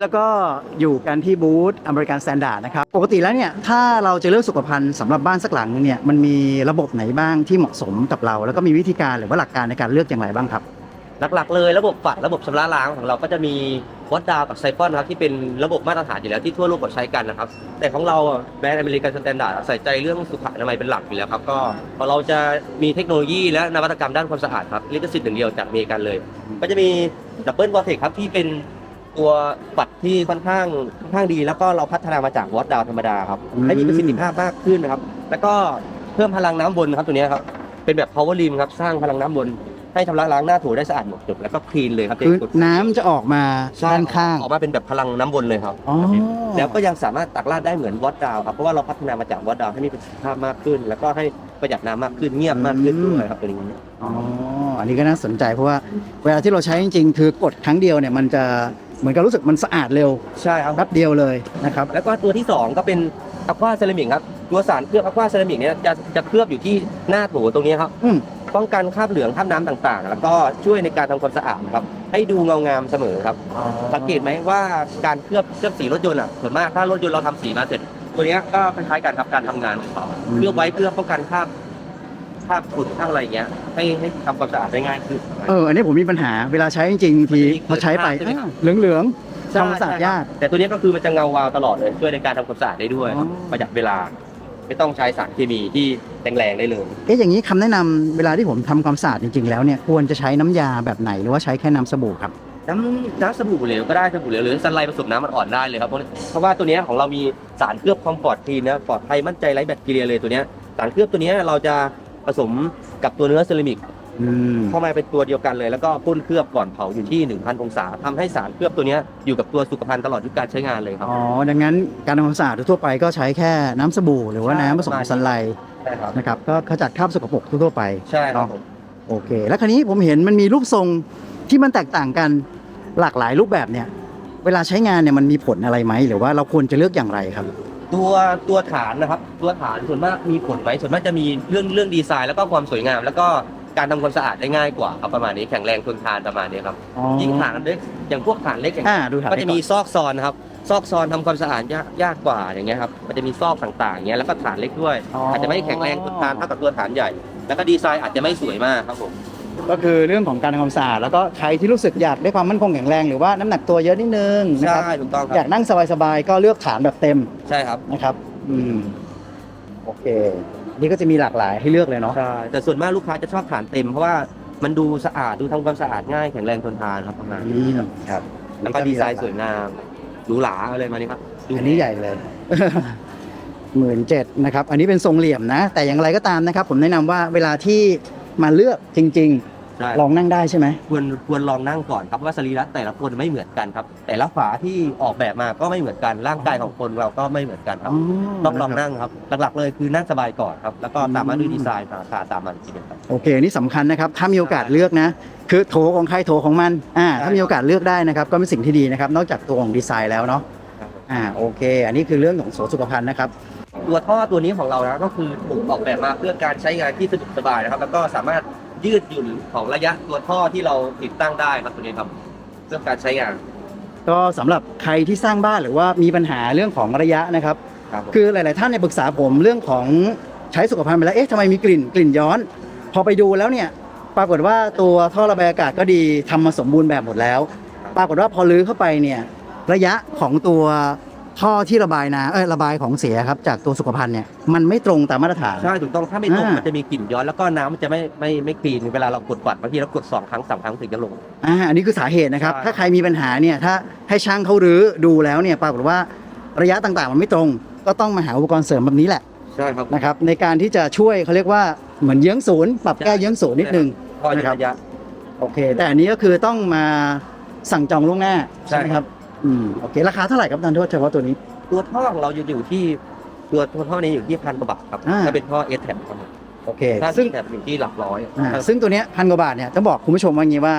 แล้วก็อยู่กันที่บูธอเมริกันสแตนดาร์ดนะครับ ปกติแล้วเนี่ย ถ้าเราจะเลือกสุขภัณฑ์สำหรับบ้านสักหลังนึงเนี่ย มันมีระบบไหนบ้างที่เหมาะสมกับเรา แล้วก็มีวิธีการหรือว่าหลักการในการเลือกอย่างไรบ้างครับ หลักๆ เลยระบบฝัดระบบชำระล้างของเราก็จะมีวอตดาวกับไซฟอนครับที่เป็นระบบมาตรฐานอยู่แล้วที่ทั่วโลกเขาใช้กันนะครับ แต่ของเราแบรนด์อเมริกันสแตนดาร์ดใส่ใจเรื่องสุขอนามัยเป็นหลักอยู่แล้วครับก็ขอเราจะมีเทคโนโลยีและนวัตกรรมด้านความสะอาดครับลิขสิทธิ์หนึ่งเดียวจากอเมริกันเลย ก็จะมีดับเบิลวอเทคครับที่เป็น ตัวปัดที่ค่อนข้างค่อนข้างดี แล้วก็เราพัฒนามาจากวอตดาวธรรมดาครับอืม ให้มีประสิทธิภาพมากขึ้นนะครับ แล้วก็เพิ่มพลังน้ำบนครับตัวเนี้ยครับเป็นแบบ power rim ครับสร้างพลังน้ำบน ให้ชำระล้างหน้าถูได้สะอาดหมดจดแล้วก็คลีนเลยครับคือเจ๊น้ำจะออกมาใช่ด้านข้างออกมาเป็นแบบพลังน้ำวนเลยครับ อ๋อแล้วก็ยังสามารถตักราดได้เหมือนวอตดาวครับเพราะว่าเราพัฒนามาจากวอตดาวให้มีประสิทธิภาพมากขึ้น แล้วก็ให้ประหยัดน้ำมากขึ้นเงียบมากขึ้นด้วยครับตัวนี้ อ๋ออันนี้ก็น่าสนใจเพราะว่าเวลาที่เราใช้จริงๆ คือกดครั้งเดียวเนี่ยมันจะ เหมือนกับรู้สึกมันสะอาดเร็วใช่ครับ แป๊บเดียวเลยนะครับ แล้วก็ตัวที่ 2 ก็เป็นอะควาเซรามิกครับตัวสารเคลือบอะควาเซรามิกเนี่ยจะจะเคลือบอยู่ที่หน้าโถตรงนี้ครับอืม ป้องกันคราบเหลืองคราบน้ำต่างๆ แล้วก็ช่วยในการทำความสะอาดครับ ให้ดูเงางามเสมอครับ สังเกตไหมว่าการเคลือบเคลือบสีรถยนต์อะส่วนมากถ้ารถยนต์เราทำสีมาเสร็จ ตัวเนี้ยก็คล้ายๆกันครับการทำงานของเขาอืม เคลือบไว้เพื่อป้องกันคราบคราบฝุ่นคราบอะไรอย่างเงี้ยให้ให้ทำความสะอาดได้ง่ายขึ้น เอออันนี้ผมมีปัญหาเวลาใช้จริงๆบางทีมันจะมีพอใช้ไปใช่ไหมครับเหลืองเหลืองๆทำความสะอาดยาก แต่ตัวเนี้ยก็คือมันจะเงาวาวตลอดเลยช่วยในการทำความสะอาดได้ด้วย อ๋อ ประหยัดเวลา ไม่ต้องใช้สารเคมีที่แรงๆได้เลย เอ๊ะอย่างนี้คำแนะนำเวลาที่ผมทำความสะอาดจริง ๆ แล้วเนี่ยควรจะใช้น้ำยาแบบไหนหรือว่าใช้แค่น้ำสบู่ครับ น้ำน้ำสบู่เหลวก็ได้สบู่เหลวหรือสไลด์ผสมน้ำมันอ่อนได้เลยครับเพราะเพราะว่าตัวเนี้ยของเรามีสารเคลือบคอมฟอร์ตคลีนนะปลอดภัยมั่นใจไร้แบคทีเรียเลยตัวเนี้ยสารเคลือบตัวเนี้ยเราจะ ผสมกับตัวเนื้อเซรามิกอืมเข้ามาเป็นตัวเดียวกันเลย แล้วก็พ่นเคลือบก่อนเผาอยู่ที่ 1,000 องศาทำให้สารเคลือบตัวเนี้ยอยู่กับตัวสุขภัณฑ์ตลอดทุกการใช้งานเลยครับ อ๋อ ดังนั้นการทำความสะอาดทั่วๆไปก็ใช้แค่น้ำสบู่หรือว่าน้ำผสมสันไลด์ใช่ครับนะครับ ก็ขจัดคราบสกปรกทั่วๆไป ใช่ครับผมโอเค แล้วคราวนี้ผมเห็นมันมีรูปทรงที่มันแตกต่างกันหลากหลายรูปแบบเนี่ย เวลาใช้งานเนี่ยมันมีผลอะไรไหม หรือว่าเราควรจะเลือกอย่างไรครับ ตัวตัวฐานนะครับตัวฐานส่วนมากมีผลไหมส่วนมากจะมีเรื่องเรื่องดีไซน์แล้วก็ความสวยงาม แล้วก็การทำความสะอาดได้ง่ายกว่าครับประมาณนี้แข็งแรงทนทานประมาณนี้ครับยิ่งฐานเล็กอย่างพวกฐานเล็กอย่าง อ่าดูถ่ายก็จะมีซอกซอนนะครับ ซอกซอนทำความสะอาดยากยากกว่าอย่างเงี้ยครับมันจะมีซอกต่างๆอย่างเงี้ยแล้วก็ฐานเล็กด้วย อาจจะไม่แข็งแรงทนทานเท่ากับตัวฐานใหญ่ แล้วก็ดีไซน์อาจจะไม่สวยมากครับผม ก็คือเรื่องของการทำความสะอาดแล้วก็ใครที่รู้สึกอยากได้ความมั่นคงแข็งแรงหรือว่าน้ำหนักตัวเยอะนิดนึงนะใช่ครับถูกต้องคอยารับกนั่งสบายๆก็เลือกฐานแบบเต็มใช่ครับนะครับอืมโอเคนี่ก็จะมีหลากหลายให้เลือกเลยเนาะ ใช่แต่ส่วนมากลูกค้าจะชอบฐานเต็ม เพราะว่ามันดูสะอาดดูทำความสะอาดง่ายแข็งแรงทนทานครับประมาณอืนี้มครับแล้วก็ดีไซน์สวยงามหรูหราอะไรมานี่ครับดูอันนี้ใหญ่เลย หมื่นเจ็ดนะครับ อันนี้เป็นทรงเหลี่ยมนะ แต่อย่างไรก็ตามนะครับ ผมแนะนำว่าเวลาที่ มาเลือกจริง ใช่ๆ ลองนั่งได้ใช่ไหม ควรควรลองนั่งก่อนครับว่าสรีระแต่ละคนไม่เหมือนกันครับ แต่ละฝาที่ออกแบบมาก็ไม่เหมือนกันร่างกายของคนเราก็ไม่เหมือนกันครับต้องลองนั่งครับหลักๆเลยคือนั่งสบายก่อนครับแล้วก็ตามมาด้วยดีไซน์ราคาตามมันทีเดียวครับ โอเคอันนี่สำคัญนะครับ ถ้ามีโอกาสเลือกนะ คือโถของใครโถของมันอ่าถ้ามีโอกาสเลือกได้นะครับ ก็เป็นสิ่งที่ดีนะครับ นอกจากตัวของดีไซน์แล้วเนาะอ่าโอเค อันนี้คือเรื่องของโสสุขภัณฑ์นะครับ ตัวท่อตัวนี้ของเรานะก็คือถูกออกแบบมาเพื่อการใช้งานที่สะดวกสบายนะครับ แล้วก็สามารถยืดหยุ่นของระยะตัวท่อที่เราติดตั้งได้ครับตัวนี้ครับเพื่อการใช้งาน ก็สำหรับใครที่สร้างบ้านหรือว่ามีปัญหาเรื่องของระยะนะครับ ครับผมคือหลาย ๆ ท่านเนี่ยปรึกษาผมเรื่องของใช้สุขภัณฑ์ไปแล้ว เอ๊ะทำไมมีกลิ่นกลิ่นย้อน พอไปดูแล้วเนี่ย ปรากฏว่าตัวท่อระบายอากาศก็ดีทำมาสมบูรณ์แบบหมดแล้ว ปรากฏว่าพอลื้อเข้าไปเนี่ย ระยะของตัว ท่อที่ระบายน้ำเอ้ยระบายของเสียครับจากตัวสุขภัณฑ์เนี่ยมันไม่ตรงตามมาตรฐาน ใช่ถูกต้องถ้าไม่ตรงอ่ามั มันจะมีกลิ่นย้อนแล้วก็น้ำมันจะไม่ไม่ไม่คลีนเวลาเรากดปัดบางทีเรากดสองครั้งสามครั้งถึงจะลง อ่าอันนี้คือสาเหตุนะครับ ใช่ ถ้าใครมีปัญหาเนี่ยถ้าให้ช่างเขารื้อดูแล้วเนี่ยปรากฏว่าระยะต่างๆ มันไม่ตรง ก็ต้องมาหาอุปกรณ์เสริมแบบนี้แหละใช่ครับ นะครับในการที่จะช่วยเขาเรียกว่าเหมือนเยื้องศูนย์ปรับแก้เยื้องศูนย์นิดนึง พอจะนะครับ ระยะ โอเค แต่อันนี้ก็คือต้องมาสั่งจองล่วงหน้าใช่ ใช่ไหมครับ อืมโอเค ราคาเท่าไหร่ครับท่านโทษเฉพาะตัวนี้ ตัวท่อของเราอยู่อยู่ที่ตัวตัวท่อนี้อยู่ที่พันกว่าบาทครับอ่า ถ้าเป็นท่อเอสแท็บครับผมโอเค ถ้าซึ่ซึ่งงแท็บอยู่ที่หลักร้อยอ่าครับ ซึ่งตัวเนี้ยพันกว่าบาทเนี่ยต้องบอกคุณผู้ชมว่างี้ว่า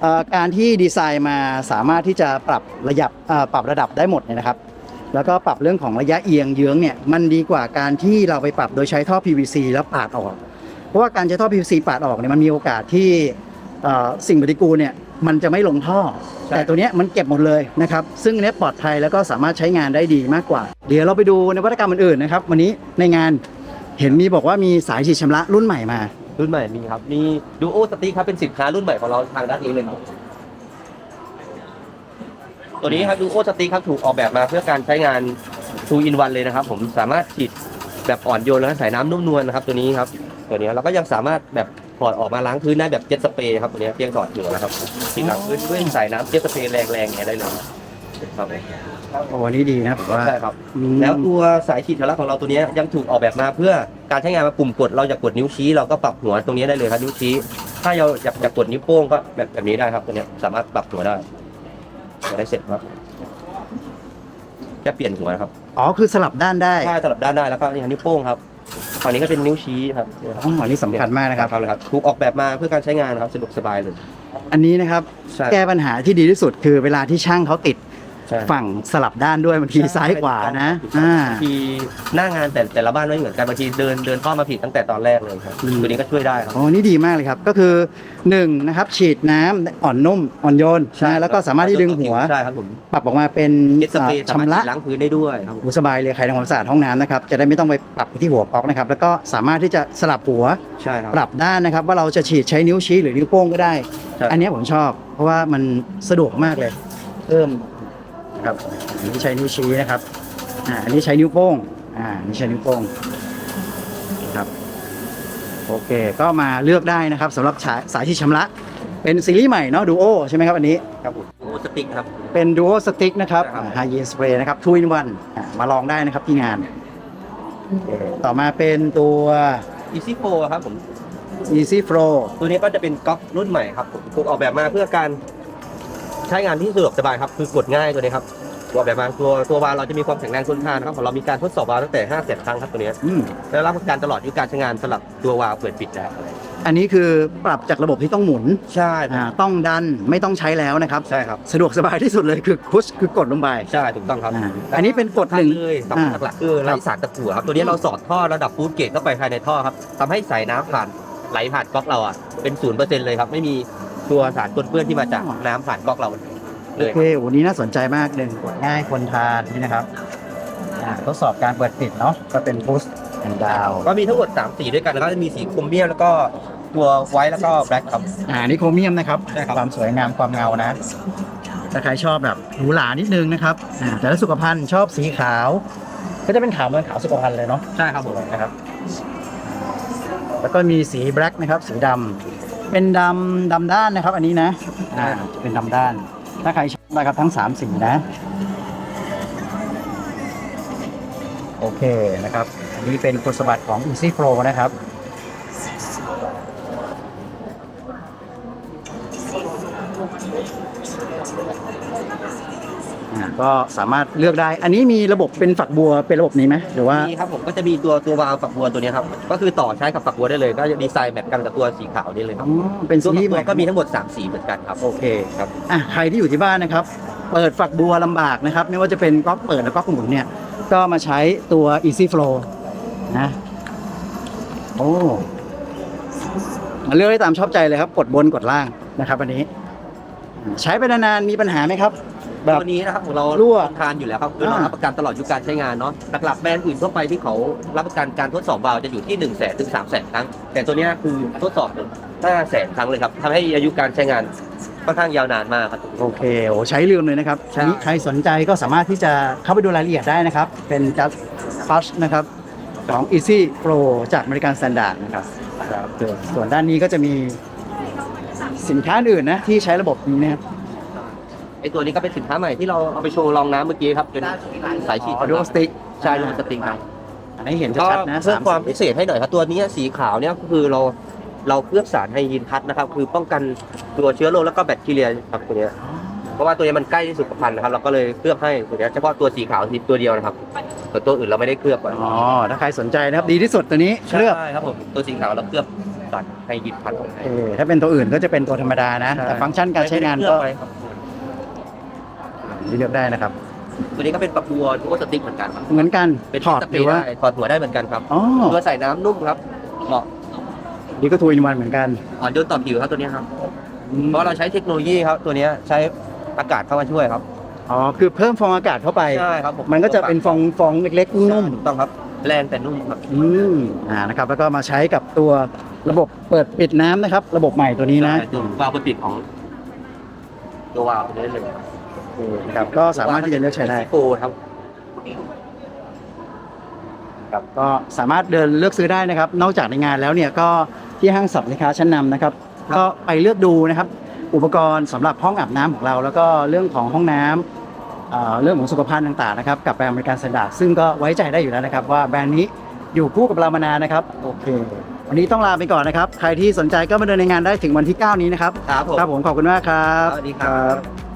เอ่อการที่ดีไซน์มาสามารถที่จะปรับระดับเอ่อปรับระดับได้หมดเนี่ยนะครับ แล้วก็ปรับเรื่องของระยะเอียงเยื้องเนี่ยมันดีกว่าการที่เราไปปรับโดยใช้ท่อ PVC แล้วปาดออก เพราะว่าการใช้ท่อ PVC ปาดออกเนี่ยมันมีโอกาสที่เอ่อสิ่งปฏิกูลเนี่ย มันจะไม่ลงท่อใช่แต่ตัวเนี้ยมันเก็บหมดเลยนะครับ ซึ่งอันเนี้ยปลอดภัยแล้วก็สามารถใช้งานได้ดีมากกว่า เดี๋ยวเราไปดูนวัตกรรมอื่นๆนะครับ วันนี้ในงานเห็นมีบอกว่ามีสายฉีดชำระรุ่นใหม่มา รุ่นใหม่มีครับ มีดูโอสติ๊กครับเป็นสินค้ารุ่นใหม่ของเราทางด้านนี้เลยครับตัวนี้ครับดูโอสติ๊กครับถูกออกแบบมาเพื่อการใช้งาน2 in 1เลยนะครับ ผมสามารถฉีดแบบอ่อนโยนแล้วก็ใส่น้ำนุ่มนวลนะครับ ตัวนี้ครับ ตัวนี้เราก็ยังสามารถแบบ ถอดออกมาล้างพื้นได้แบบเจ็ตสเปรย์ครับตัวนี้เพียงถอดหัวนะครับฉีดล้างพื้นด้วยใส่น้ำเจ็ตสเปรย์แรงๆอย่างเงี้ยได้เลยครับโอ้วันนี้ดีนะผมว่า ใช่ครับ อืม แล้วตัวสายฉีดชำระของเราตัวนี้ยังถูกออกแบบมาเพื่อการใช้งานมาปุ่มกดเราอยากกดนิ้วชี้เราก็ปรับหัวตรงนี้ได้เลยครับนิ้วชี้ ถ้าเราอยากอยากกดนิ้วโป้งก็แบบแบบนี้ได้ครับตัวเนี้ยสามารถปรับหัวได้จะได้เสร็จครับจะเปลี่ยนหัวนะครับ อ๋อคือสลับด้านได้ ถ้าสลับด้านได้แล้วก็นี่ครับนิ้วโป้งครับ ฝั่งนี้ก็เป็นนิ้วชี้ครับอ๋ออันนี้สำคัญมากนะครับครับเลยครับถูกออกแบบมาเพื่อการใช้งานครับสะดวกสบายเลย อันนี้นะครับใช่ แก้ปัญหาที่ดีที่สุดคือเวลาที่ช่างเขาติด ใช่ ฝั่งสลับด้านด้วยบางทีซ้ายขวานะอ่า บางทีหน้างานแต่แต่ละบ้านไม่เหมือนกันบางทีเดินเดินเข้ามาผิดตั้งแต่ตอนแรกเลยครับอืม ตัวนี้ก็ช่วยได้ครับ โอ้นี่ดีมากเลยครับ ก็คือ1นะครับฉีดน้ำอ่อนนุ่มอ่อนโยนนะแล้วก็สามารถที่ดึงหัว ใช่ครับผมปรับออกมาเป็นเจ็ตสเปรย์สามารถชำระฉีดล้างพื้นได้ด้วยครับหูสบายเลยใครทำความสะอาดห้องน้ำนะครับ จะได้ไม่ต้องไปปรับที่หัวก๊อกนะครับ แล้วก็สามารถที่จะสลับหัวใช่ครับ ปรับด้านนะครับ ว่าเราจะฉีดใช้นิ้วชี้หรือนิ้วโป้งก็ได้ใช่อันนี้ผมชอบ เพราะว่ามันสะดวกมากเลย เพิ่มนะ ครับอันนี้ใช้นิ้วชี้นะครับอ่าอันนี้ใช้นิ้วโป้งอ่าอันนี้ใช้นิ้วโป้งครับโอเค ก็มาเลือกได้นะครับสำหรับสายสายที่ชำระเป็นซีรีส์ใหม่เนาะดูโอใช่ไหมครับอันนี้ครับผมโอ้สติ๊กครับ เป็นดูโอสติ๊กนะครับใช่ครับไฮยีนสเปรย์นะครับทูอินวันมาลองได้นะครับที่งานโอเคต่อมาเป็นตัว Easy Pro ครับผม Easy Flow ตัวนี้ก็จะเป็นก๊อกรุ่นใหม่ครับผมถูกออกแบบมาเพื่อการ ใช้งานที่สะดวกสบายครับคือกดง่ายตัวนี้ครับตัวออกแบบมาตัวตัววาล์วเราจะมีความแข็งแรงทนทานนะครับของเรามีการทดสอบวาล์วตั้งแต่5เซตครั้งครับตัวนี้อืมและรับประกันตลอดอายุการใช้งานสำหรับตัววาล์วเปิดปิดได้อันนี้คือปรับจากระบบที่ต้องหมุนใช่อ่าต้องดันไม่ต้องใช้แล้วนะครับ ใช่ครับสะดวกสบายที่สุดเลยคือพุชคือกดลงไป ใช่ถูกต้องครับอ่าอันนี้เป็นกฎหนึ่ง เลยสำคัญหลักๆคือไร้สารตะกั่วครับตัวนี้เราสอดท่อระดับฟูดเกรดเข้าไปภายในท่อครับทำให้สายน้ำผ่านไหลผ่านก๊อกเราอะเป็นศูนย์เปอร์เซ็นต์เลยครับไม่มี ตัวสารปนเปื้อนที่มาจากน้ำผ่านก๊อกเราเลโอย เควันนี้น่าสนใจมากหนึ่งกดง่ายคนทานนี่นะครับอ่าทดสอบการเปิดปิดเนาะก็เป็นพุชแอนดาวก็มีทั้งหมด3สีด้วยกันแล้วก็จะมีสีโครเมียมแล้วก็ตัวไวท์แล้วก็แบล็คครับ อ่านี่โครเมียมนะครับ ใช่ครับ ความสวยงามความเงานะ ถ้าใครชอบแบบหรูหรานิดนึงนะครับอ่าแต่ถ้าสุขภัณฑ์ชอบสีขาว ก็จะเป็นขาวเหมือนขาวสุขภัณฑ์เลยเนาะใช่ครับผมนะครับ แล้วก็มีสีแบล็กนะครับ สีดำ เป็นดำดำด้านนะครับ อันนี้นะอ่าจะเป็นดำด้าน ถ้าใครชอบนะครับทั้งสามสีนะ โอเคนะครับ อันนี้เป็นคุณสมบัติของ Easy Flow นะครับอ ก็สามารถเลือกได้ อันนี้มีระบบเป็นฝักบัวเป็นระบบนี้ไหมหรือว่านี่ครับผมก็จะมีตัวตัววาล์วฝักบัวตัวนี้ครับ ก็คือต่อใช้กับฝักบัวได้เลย ก็จะดีไซน์แบบกันกับตัวสีขาวนี่เลยคอ๋รัอบเป็นตัซีวฝัรีกส์บัใหวม่ก็มีทั้งหมด 3 สีเหมือนกันครับโอเคครับ อะใครที่อยู่ที่บ้านนะครับ เปิดฝักบัวลำบากนะครับ ไม่ว่าจะเป็นก๊อกเปิดและก๊อกหมุนเนี่ย ก็มาใช้ตัว Easy Flow นะโอ้เลือกได้ตามชอบใจเลยครับ กดบนกดล่างนะครับอันนี้ ใช้ไปนานๆมีปัญหาไหมครับ แบบตัวนี้นะครับของเรารั่วทานอยู่แล้วครับคือเราอ่ารับประกันตลอดอายุการใช้งานเนาะหลักๆแบรนด์อื่นทั่วไปที่เขารับประกันการทดสอบวาล์วจะอยู่ที่1นึ่งแสนถึงสามแสนครั้ง แต่ตัวเนี้ยคือทดสอบถึงห้าแสนครั้งเลยครับทำให้อายุการใช้งานค่อนข้างยาวนานมากครับ โอเคโอ้ใช้ลืมเลยนะครับใช่อันนี้ใครสนใจก็สามารถที่จะเข้าไปดูรายละเอียดได้นะครับ เป็น just touch นะครับของ Easy Pro จาก American Standard นะครับครับส่วนส่วนด้านนี้ก็จะมีสินค้าอื่นนะที่ใช้ระบบนี้นะครับ ไอตัวนี้ก็เป็นสินค้าใหม่ที่เราเอาไปโชว์ลองน้ำเมื่อกี้ครับเป็นสายฉีดออดูสติ๊กใช่ดูสติงครับ อันนี้เห็นก็ชัดๆนะเพิ่มสความสีพิเศษให้หน่อยครับตัวนี้สีขาวเนี่ยก็คือเราเราเคลือบสารไฮยีนพัดนะครับ คือป้องกันตัวเชื้อโรคแล้วก็แบคทีเรียครับตัวเนี้ยเพราะว่าตัวนี้มันใกล้ที่สุขภัณฑ์นะครับเราก็เลยเคลือบให้ตัวเนี้ยเฉพาะตัวสีขาวตัวเดียวนะครับส่วนตัวอื่นเราไม่ได้เคลือบไว้อ๋อ ถ้าใครสนใจนะครับดีที่สุดตัวนี้เคลือบใช่ครับผมตัวสีขาวเราเคลือบสารไฮยีนพัดของไทยเออถ้าเป็นตัวอื่นก็จะเป็นตัวธรรมดานะ แต่ฟังก์ชันการใช้งานก็ไม่ได้เคลือบไว้ครับ เลือกได้นะครับ ตัวนี้ก็เป็นปรับบัวทุกสติ๊กเหมือนกันครับเหมือนกันเป็นถอดสหเปรรือย์ว่า ได้ถอดหัวได้เหมือนกันครับอ๋อ ตัวใส่น้ำนุ่มครับเหมาะนี่ก็ทูอินวันเหมือนกัน อ่อนโยนต่อผิวครับตัวนี้ครับออืมเพราะเราใช้เทคโนโลยีครับตัวเนี้ยใช้อากาศเข้ามาช่วยครับอ๋อ คือเพิ่มฟองอากาศเข้าไป ใช่ครับผมมันก็จะเป็นฟองฟองเล็กๆนุ่มถูกต้องครับแรงแต่นุ่มครับ ๆอืมอ่านะครับ แล้วก็มาใช้กับตัวระบบเปิดปิดน้ำนะครับ ระบบใหม่ตัวนี้นะ ใช่ตัววาล์วเปิดปิดของ ตัววาล์วตัวนี้เลย นะครับก็สามารถที่จะเลือกใช้ได้โอ้ครับ ครับก็สามารถเดินเลือกซื้อได้นะครับ นอกจากในงานแล้วเนี่ยก็ที่ห้างสรรพสินค้าชั้นนำนะครับครับก็ไปเลือกดูนะครับ อุปกรณ์สำหรับห้องอาบน้ำของเรา แล้วก็เรื่องของห้องน้ำเอ่อเรื่องของสุขภัณฑ์ต่างๆนะครับ กับแบรนด์อเมริกันสแตนดาร์ดซึ่งก็ไว้ใจได้อยู่แล้วนะครับ ว่าแบรนด์นี้อยู่คู่กับเรามานานนะครับโอเค วันนี้ต้องลาไปก่อนนะครับ ใครที่สนใจก็มาเดินในงานได้ถึงวันที่ 9 นี้นะครับครับผมครับผมขอบคุณมากครับสวัสดีครับ